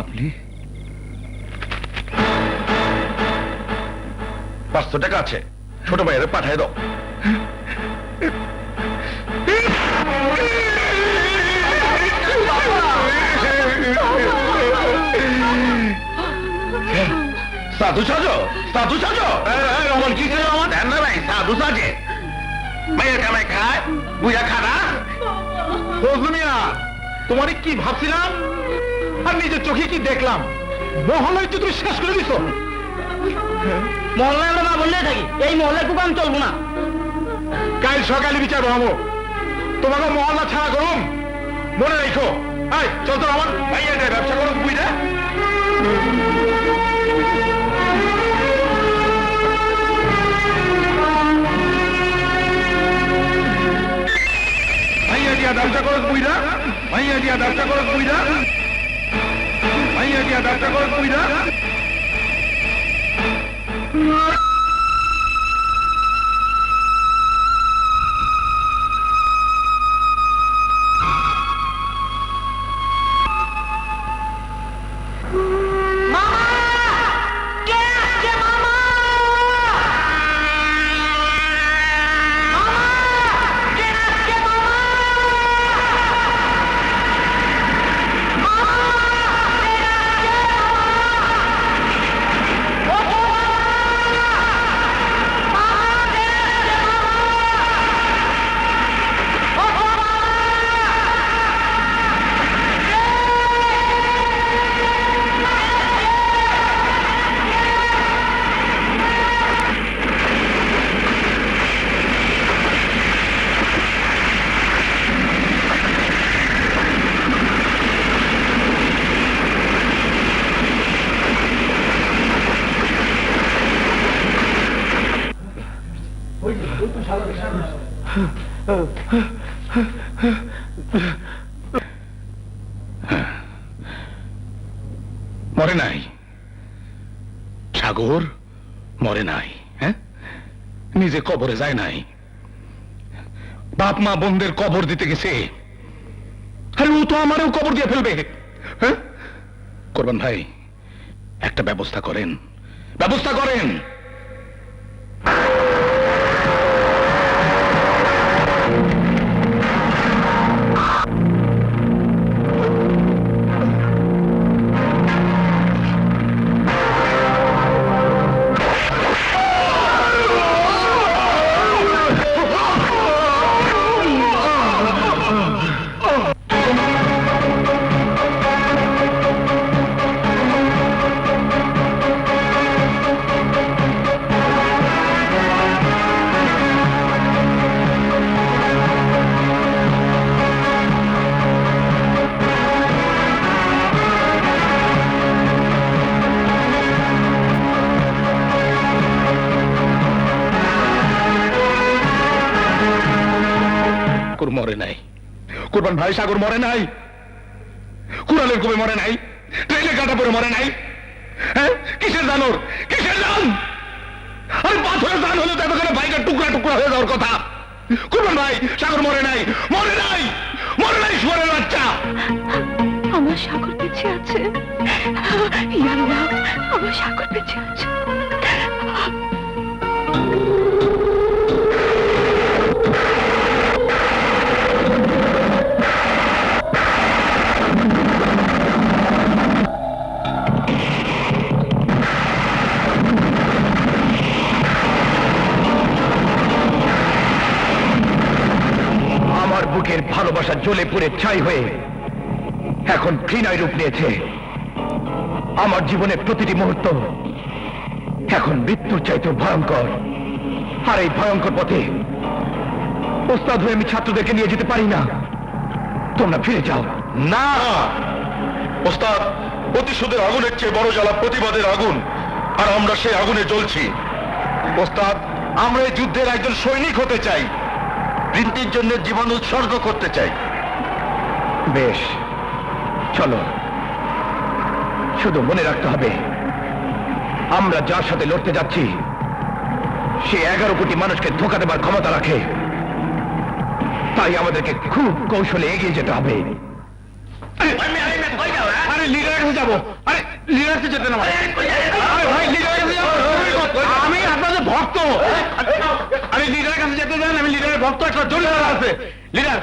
আপনি? পাঁচশো টাকা আছে। ছোট ভাইয়ের পাঠায় দাও। সাধু সাজো সাধু সাজো। রমন কি করে রমন? দেন ভাই সাধু সাজে। মেয়ের কামাই খায় বুঝা খানা। তোমারে কি ভাবছিলাম? আর নিজের চোখে কি দেখলাম? মহলায় তো তুমি শেষ করে দিছো। মহল্লায় আমরা না বললে থাকি। এই মহল্লায় কুকাম চলবো না। কাল সকালে বিচার হব তোমাকে মহল্লা ছাড়া করুম। মনে রেখো। আয় চল তো আমার ভাইয়া এটা ব্যবসা করো বুঝা ভাইয়া দিয়া ব্যবসা করো বুঝা ভাইয়া দিয়া ব্যবসা করো বুঝা ভাইয়া দিয়া ব্যবসা করো বুঝা মরে নাই। সাগর মরে নাই হ্যাঁ? নিজে কবরে যায় নাই। বাপ মা বোনদের কবর দিতে গেছে। আরে ও তো আমারও কবর দিয়ে ফেলবে হ্যাঁ? করবেন ভাই, একটা ব্যবস্থা করেন। ব্যবস্থা করেন। মরে নাই। কুরবান ভাই সাগর মরে নাই। কুড়ালের কবে মরে নাই। ট্রেনে কাটা পরে মরে নাই। হ্যাঁ? কিসের জানোর কিসের জান আরে পাথরের জান হলে তো এতখানে বাইকের টুকরা টুকরা হয়ে যাওয়ার কথা। কুরবান ভাই, সাগর মরে নাই। মরে নাই! ভালোবাসা জ্বলে পুড়ে ছাই হয়ে এখন ঘৃণায় রূপ নিয়েছে। আমার জীবনের প্রতিটি মুহূর্ত এখন মৃত্যুর চাইতে ভয়ঙ্কর। আর এই ভয়ঙ্কর পথে ওস্তাদ হয়ে আমি ছাত্রদেরকে নিয়ে যেতে পারি না। তোমরা ফিরে যাও। না! ওস্তাদ, প্রতিশোধের আগুনের চেয়ে বড় জ্বালা প্রতিবাদের আগুন। আর আমরা সেই আগুনে জ্বলছি। ওস্তাদ, আমরা এই যুদ্ধের একজন সৈনিক হতে চাই। বৃত্তির জন্য জীবন উৎসর্গ করতে চাই। বেশ, চলো। শুধু মনে রাখতে হবে, আমরা যার সাথে লড়তে যাচ্ছি, সে এগারো কোটি মানুষকে ধোকা দেবার ক্ষমতা রাখে। তাই আমাদেরকে খুব কৌশলে এগিয়ে যেতে হবে। আমি আপনাদের ভক্ত। আরে লিডারের কাছে যেতে দেন, আমি ভক্ত একটা জরুরি আছে। লিডার